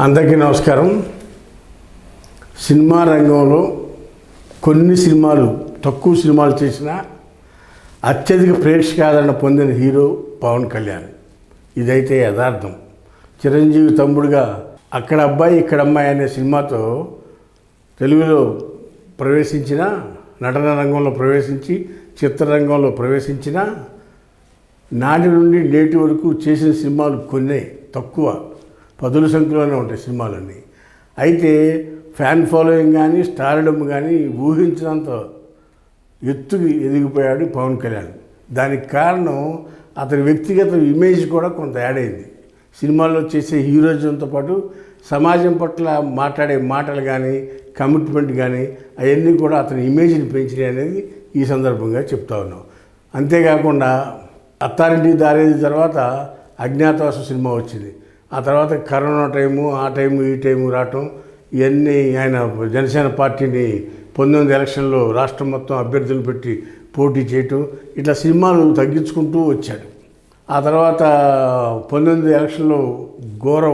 అందరికీ నమస్కారం. సినిమా రంగంలో కొన్ని సినిమాలు తక్కువ సినిమాలు చేసిన అత్యధిక ప్రేక్షకాదరణ పొందిన హీరో పవన్ కళ్యాణ్. ఇదైతే యథార్థం. చిరంజీవి తమ్ముడుగా అక్కడ అబ్బాయి ఇక్కడ అమ్మాయి అనే సినిమాతో తెలుగులో ప్రవేశించిన నటన రంగంలో ప్రవేశించి చిత్రరంగంలో ప్రవేశించిన నాటి నుండి నేటి వరకు చేసిన సినిమాలు కొన్ని తక్కువ. పదుల సంఖ్యలోనే ఉంటాయి సినిమాలన్నీ. అయితే ఫ్యాన్ ఫాలోయింగ్ కానీ స్టార్డమ్ కానీ ఊహించినంత ఎత్తుకి ఎదిగిపోయాడు పవన్ కళ్యాణ్. దానికి కారణం అతని వ్యక్తిగత ఇమేజ్ కూడా కొంత యాడ్ అయింది. సినిమాల్లో చేసే హీరోయిజంతో పాటు సమాజం పట్ల మాట్లాడే మాటలు కానీ కమిట్మెంట్ కానీ అవన్నీ కూడా అతని ఇమేజ్ని పెంచినాయి అనేది ఈ సందర్భంగా చెప్తా ఉన్నాం. అంతేకాకుండా అత్తారింటి దారేది తర్వాత అజ్ఞాతవాసం సినిమా వచ్చింది. ఆ తర్వాత కరోనా టైము ఆ టైము ఈ టైము రావటం ఇవన్నీ ఆయన జనసేన పార్టీని పంతొమ్మిది ఎలక్షన్లో రాష్ట్రం మొత్తం అభ్యర్థులు పెట్టి పోటీ చేయటం ఇట్లా సినిమాలు తగ్గించుకుంటూ వచ్చాడు. ఆ తర్వాత పంతొమ్మిది ఎలక్షన్లో ఘోర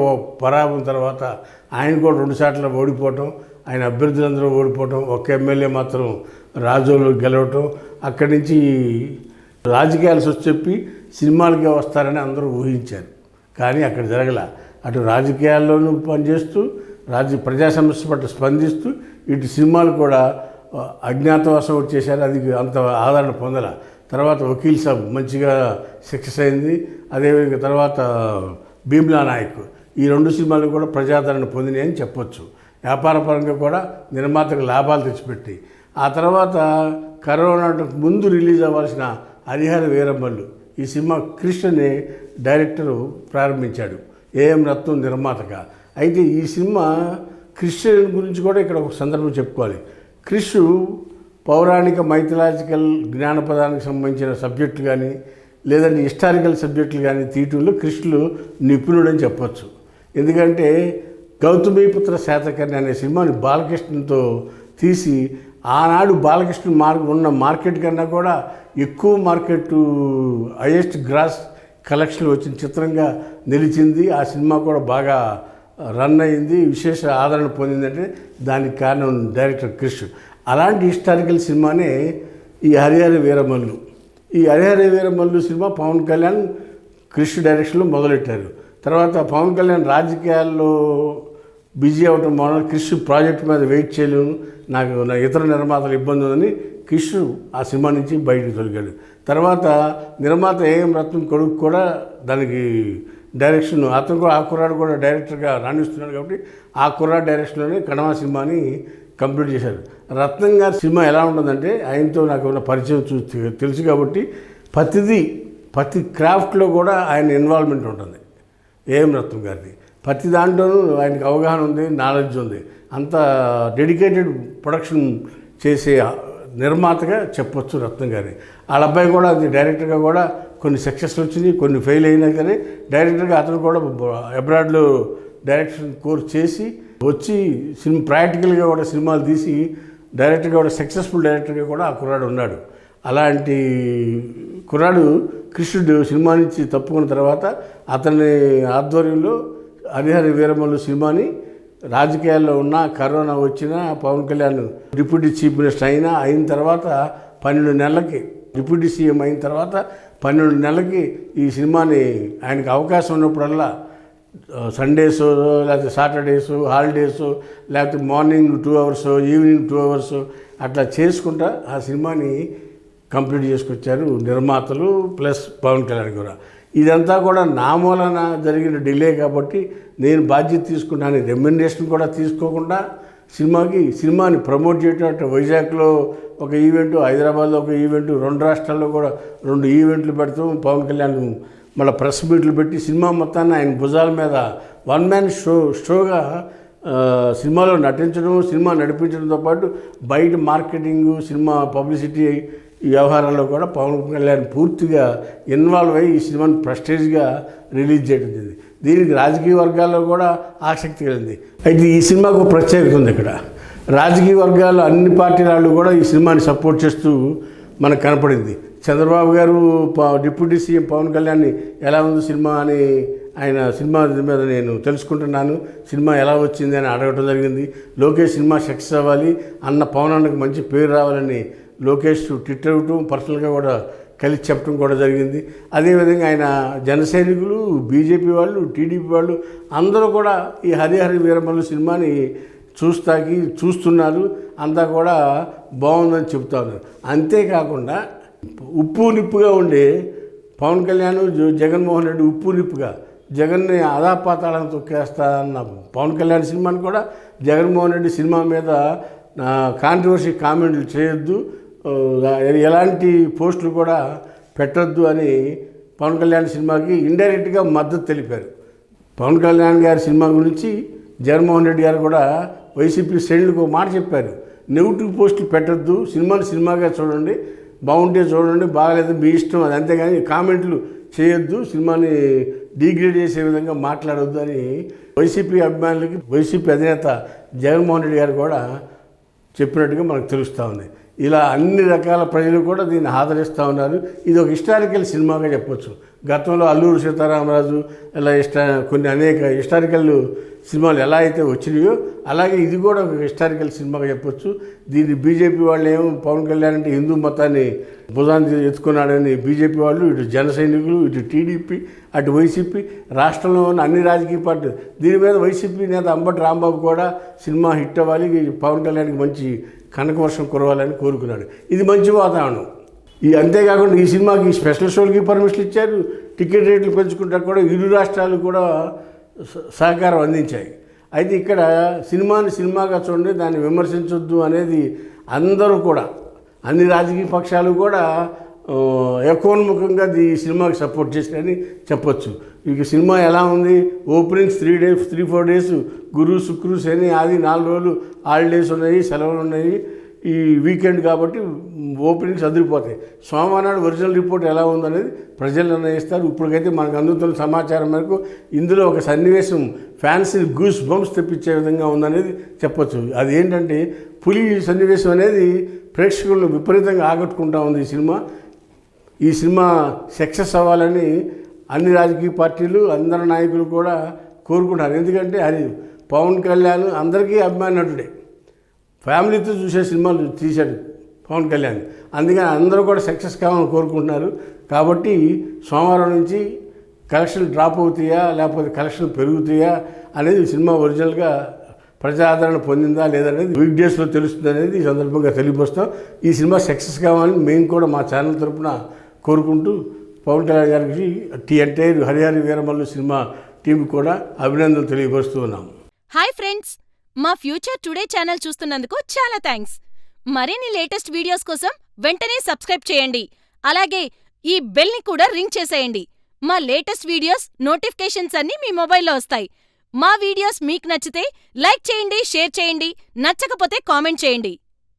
పరాభం తర్వాత ఆయన కూడా రెండు సార్లు ఓడిపోవటం ఆయన అభ్యర్థులందరూ ఓడిపోవటం ఒక ఎమ్మెల్యే మాత్రం రాజోలు గెలవటం అక్కడి నుంచి రాజకీయాలు వచ్చి చెప్పి సినిమాలకే వస్తారని అందరూ ఊహించారు. కానీ అక్కడ జరగల. అటు రాజకీయాల్లోనూ పనిచేస్తూ రాజ్య ప్రజా సమస్య పట్ల స్పందిస్తూ ఇటు సినిమాలు కూడా అజ్ఞాతవాసం వచ్చేసారు అది అంత ఆదరణ పొందల. తర్వాత వకీల్ సాబ్ మంచిగా సక్సెస్ అయింది. అదేవిధంగా తర్వాత భీమ్లా నాయక్. ఈ రెండు సినిమాలు కూడా ప్రజాదరణ పొందినాయి అని చెప్పొచ్చు. వ్యాపారపరంగా కూడా నిర్మాతకు లాభాలు తెచ్చిపెట్టి ఆ తర్వాత కరోనాకు ముందు రిలీజ్ అవ్వాల్సిన హరిహర వీరమ్మలు ఈ సినిమా క్రిష్ డైరెక్టరు ప్రారంభించాడు. ఏఎం రత్నం నిర్మాతగా. అయితే ఈ సినిమా క్రిస్టియన్ గురించి కూడా ఇక్కడ ఒక సందర్భం చెప్పుకోవాలి. క్రిష్ పౌరాణిక మైథలాజికల్ జ్ఞానపదానికి సంబంధించిన సబ్జెక్టులు కానీ లేదంటే హిస్టారికల్ సబ్జెక్టులు కానీ తీయటంలో కృష్ణులు నిపుణుడని చెప్పొచ్చు. ఎందుకంటే గౌతమీపుత్ర శాతకర్ణి అనే సినిమాని బాలకృష్ణతో తీసి ఆనాడు బాలకృష్ణ మార్క్ ఉన్న మార్కెట్ కన్నా కూడా ఎక్కువ మార్కెట్ హైయెస్ట్ గ్రాస్ కలెక్షన్ వచ్చిన చిత్రంగా నిలిచింది. ఆ సినిమా కూడా బాగా రన్ అయింది. విశేష ఆదరణ పొందిందంటే దానికి కారణం డైరెక్టర్ క్రిష్. అలాంటి హిస్టారికల్ సినిమానే ఈ హరిహర వీరమల్లు. ఈ హరిహర వీరమల్లు సినిమా పవన్ కళ్యాణ్ క్రిష్ డైరెక్షన్లో మొదలెట్టారు. తర్వాత పవన్ కళ్యాణ్ రాజకీయాల్లో బిజీ అవటం వలన క్రిష్ ప్రాజెక్ట్ మీద వెయిట్ చేయలేను. నాకు నా ఇతర నిర్మాతలు ఇబ్బంది ఉందని క్రిష్ ఆ సినిమా నుంచి బయటకు తొలిగాడు. తర్వాత నిర్మాత ఏఎం రత్నం కొడుకు కూడా దానికి డైరెక్షన్ అతను కూడా ఆ కుర్రాడు కూడా డైరెక్టర్గా రాణిస్తున్నాడు కాబట్టి ఆ కుర్రాడు డైరెక్షన్లోనే కడమ సినిమాని కంప్లీట్ చేశారు. రత్నం గారి సినిమా ఎలా ఉంటుందంటే ఆయనతో నాకు ఉన్న పరిచయం చూసి తెలుసు కాబట్టి ప్రతిదీ ప్రతి క్రాఫ్ట్లో కూడా ఆయన ఇన్వాల్వ్మెంట్ ఉంటుంది. ఏఎం రత్నం గారిది. ప్రతి దాంట్లోనూ ఆయనకు అవగాహన ఉంది నాలెడ్జ్ ఉంది. అంత డెడికేటెడ్ ప్రొడక్షన్ చేసే నిర్మాతగా చెప్పొచ్చు రత్నం గారి. వాళ్ళ అబ్బాయి కూడా అది డైరెక్టర్గా కూడా కొన్ని సక్సెస్ వచ్చింది కొన్ని ఫెయిల్ అయినా కానీ డైరెక్టర్గా అతను కూడా అబ్రాడ్లో డైరెక్షన్ కోర్స్ చేసి వచ్చి సినిమా ప్రాక్టికల్గా కూడా సినిమాలు తీసి డైరెక్టర్గా కూడా సక్సెస్ఫుల్ డైరెక్టర్గా కూడా ఆ కుర్రాడు ఉన్నాడు. అలాంటి కుర్రాడు కృష్ణుడు సినిమా నుంచి తప్పుకున్న తర్వాత అతని ఆధ్వర్యంలో హరిహర వీరమల్లు సినిమాని రాజకీయాల్లో ఉన్న కరోనా వచ్చినా Pawan Kalyan deputy chief minister అయినా అయిన తర్వాత పన్నెండు నెలలకి డిప్యూటీ సీఎం అయిన తర్వాత పన్నెండు నెలలకి ఈ సినిమాని ఆయనకు అవకాశం ఉన్నప్పుడల్లా సండేస్ లేకపోతే సాటర్డేస్ హాలిడేస్ లేకపోతే morning two hours evening two hours అట్లా చేసుకుంటా ఆ సినిమాని కంప్లీట్ చేసుకొచ్చారు నిర్మాతలు ప్లస్ పవన్ కళ్యాణ్ కూడా. ఇదంతా కూడా నా మూలన జరిగిన డిలే కాబట్టి నేను బాధ్యత తీసుకున్నాను రెమ్యునరేషన్ కూడా తీసుకోకుండా సినిమాకి సినిమాని ప్రమోట్ చేయటం వైజాగ్లో ఒక ఈవెంట్ హైదరాబాద్లో ఒక ఈవెంట్ రెండు రాష్ట్రాల్లో కూడా రెండు ఈవెంట్లు పెడతాం పవన్ కళ్యాణ్ మళ్ళీ ప్రెస్ మీట్లు పెట్టి సినిమా మొత్తాన్ని ఆయన భుజాల మీద వన్ మ్యాన్ షో షోగా సినిమాలో నటించడం సినిమా నడిపించడంతో పాటు బయట మార్కెటింగ్ సినిమా పబ్లిసిటీ ఈ వ్యవహారాల్లో కూడా పవన్ కళ్యాణ్ పూర్తిగా ఇన్వాల్వ్ అయ్యి ఈ సినిమాని ప్రెస్టేజ్గా రిలీజ్ చేయడం జరిగింది. దీనికి రాజకీయ వర్గాల్లో కూడా ఆసక్తి కలిగింది. అయితే ఈ సినిమాకు ప్రత్యేకత ఉంది ఇక్కడ. రాజకీయ వర్గాల్లో అన్ని పార్టీల వాళ్ళు కూడా ఈ సినిమాని సపోర్ట్ చేస్తూ మనకు కనపడింది. చంద్రబాబు గారు డిప్యూటీ సీఎం పవన్ కళ్యాణ్ ఎలా ఉంది సినిమా అని ఆయన సినిమా మీద నేను తెలుసుకుంటున్నాను. సినిమా ఎలా వచ్చింది అని అడగటం జరిగింది. లోకేష్ సినిమా సక్సెస్ అవ్వాలి అన్న పవన్ అన్నకు మంచి పేరు రావాలని లోకేష్ ట్విట్టర్ ఇవ్వటం పర్సనల్గా కూడా కలిసి చెప్పడం కూడా జరిగింది. అదేవిధంగా ఆయన జన సైనికులు బీజేపీ వాళ్ళు టీడీపీ వాళ్ళు అందరూ కూడా ఈ హరిహర వీరమల్లు సినిమాని చూస్తాకి చూస్తున్నారు. అంతా కూడా బాగుందని చెప్తా ఉన్నారు. అంతేకాకుండా ఉప్పు నిప్పుగా ఉండే పవన్ కళ్యాణ్ జగన్మోహన్ రెడ్డి ఉప్పు నిప్పుగా జగన్ని అదాపాతాళం తొక్కేస్తా అన్న పవన్ కళ్యాణ్ సినిమాని కూడా జగన్మోహన్ రెడ్డి సినిమా మీద కాంట్రవర్సీ కామెంట్లు చేయొద్దు. ఎలాంటి పోస్టులు కూడా పెట్టొద్దు అని పవన్ కళ్యాణ్ సినిమాకి ఇండైరెక్ట్గా మద్దతు తెలిపారు. పవన్ కళ్యాణ్ గారి సినిమా గురించి జగన్మోహన్ రెడ్డి గారు కూడా వైసీపీ శ్రేణులకు మాట చెప్పారు. నెగిటివ్ పోస్టులు పెట్టద్దు సినిమాని సినిమాగా చూడండి బాగుంటే చూడండి బాగలేదు మీ ఇష్టం అది అంతేగాని కామెంట్లు చేయొద్దు సినిమాని డిగ్రేడ్ చేసే విధంగా మాట్లాడొద్దు అని వైసీపీ అభిమానులకి వైసీపీ అధినేత జగన్మోహన్ రెడ్డి గారు కూడా చెప్పినట్టుగా మనకు తెలుస్తూ ఉంది. ఇలా అన్ని రకాల ప్రజలు కూడా దీన్ని ఆదరిస్తూ ఉన్నారు. ఇది ఒక హిస్టారికల్ సినిమాగా చెప్పొచ్చు. గతంలో అల్లూరు సీతారామరాజు ఇలా ఇష్ట కొన్ని అనేక హిస్టారికల్ సినిమాలు ఎలా అయితే వచ్చినాయో అలాగే ఇది కూడా ఒక హిస్టారికల్ సినిమాగా చెప్పొచ్చు. దీన్ని బీజేపీ వాళ్ళు ఏమో పవన్ కళ్యాణ్ అంటే హిందూ మతాన్ని భుజాన్ని ఎత్తుకున్నాడని బీజేపీ వాళ్ళు ఇటు జన సైనికులు ఇటు టీడీపీ అటు వైసీపీ రాష్ట్రంలో ఉన్న అన్ని రాజకీయ పార్టీలు. దీని మీద వైసీపీ నేత అంబటి రాంబాబు కూడా సినిమా హిట్ అవ్వాలి. పవన్ కళ్యాణ్కి మంచి కనకవర్షం కురవాలని కోరుకున్నాడు. ఇది మంచి వాతావరణం. ఈ అంతేకాకుండా ఈ సినిమాకి స్పెషల్ షోలకి పర్మిషన్ ఇచ్చారు. టికెట్ రేట్లు పెంచుకుంటా కూడా ఇరు రాష్ట్రాలు కూడా స- సహకారం అందించాయి. అయితే ఇక్కడ సినిమాని సినిమాగా చూడండి దాన్ని విమర్శించొద్దు అనేది అందరూ కూడా అన్ని రాజకీయ పక్షాలు కూడా ఎకోన్ముఖంగా ఈ సినిమాకి సపోర్ట్ చేశారని చెప్పొచ్చు. ఇక సినిమా ఎలా ఉంది? Openings three days three four days గురు శుక్రు శని ఆది నాలుగు రోజులు హాలిడేస్ ఉన్నాయి సెలవులు ఉన్నాయి. ఈ వీకెండ్ కాబట్టి ఓపెనింగ్స్ అదిరిపోతాయి. సోమవారం నాడు ఒరిజినల్ రిపోర్ట్ ఎలా ఉందనేది ప్రజలు నిర్ణయిస్తారు. ఇప్పటికైతే మనకు అందుతున్న సమాచారం మేరకు ఇందులో ఒక సన్నివేశం ఫ్యాన్స్ని గూస్ బంప్స్ తెప్పించే విధంగా ఉందనేది చెప్పొచ్చు. అది ఏంటంటే పులి సన్నివేశం అనేది ప్రేక్షకులను విపరీతంగా ఆకట్టుకుంటా ఉంది ఈ సినిమా. ఈ సినిమా సక్సెస్ అవ్వాలని అన్ని రాజకీయ పార్టీలు అందరి నాయకులు కూడా కోరుకుంటారు ఎందుకంటే అది పవన్ కళ్యాణ్ అందరికీ అభిమాన నటుడే. ఫ్యామిలీతో చూసే సినిమాలు తీశాడు పవన్ కళ్యాణ్. అందుకని అందరూ కూడా సక్సెస్ కావాలని కోరుకుంటున్నారు. కాబట్టి సోమవారం నుంచి కలెక్షన్ డ్రాప్ అవుతాయా లేకపోతే కలెక్షన్ పెరుగుతాయా అనేది సినిమా ఒరిజినల్గా ప్రజాదరణ పొందిందా లేదనేది వీక్ డేస్లో తెలుస్తుంది అనేది ఈ సందర్భంగా తెలియపరుస్తాం. ఈ సినిమా సక్సెస్ కావాలని మేము కూడా మా ఛానల్ తరఫున కోరుకుంటూ పవన్ కళ్యాణ్ గారికి టీ అంటే హరిహరి వీరమల్లు సినిమా టీం కూడా అభినందనలు తెలియపరుస్తూ ఉన్నాం. హాయ్ ఫ్రెండ్స్ మా ఫ్యూచర్ టుడే ఛానల్ చూస్తున్నందుకు చాలా థ్యాంక్స్ మరిన్ని లేటెస్ట్ వీడియోస్ కోసం వెంటనే సబ్స్క్రైబ్ చేయండి. అలాగే ఈ బెల్ని కూడా రింగ్ చేసేయండి. మా లేటెస్ట్ వీడియోస్ నోటిఫికేషన్స్ అన్నీ మీ మొబైల్లో వస్తాయి. మా వీడియోస్ మీకు నచ్చితే లైక్ చేయండి షేర్ చేయండి నచ్చకపోతే కామెంట్ చేయండి.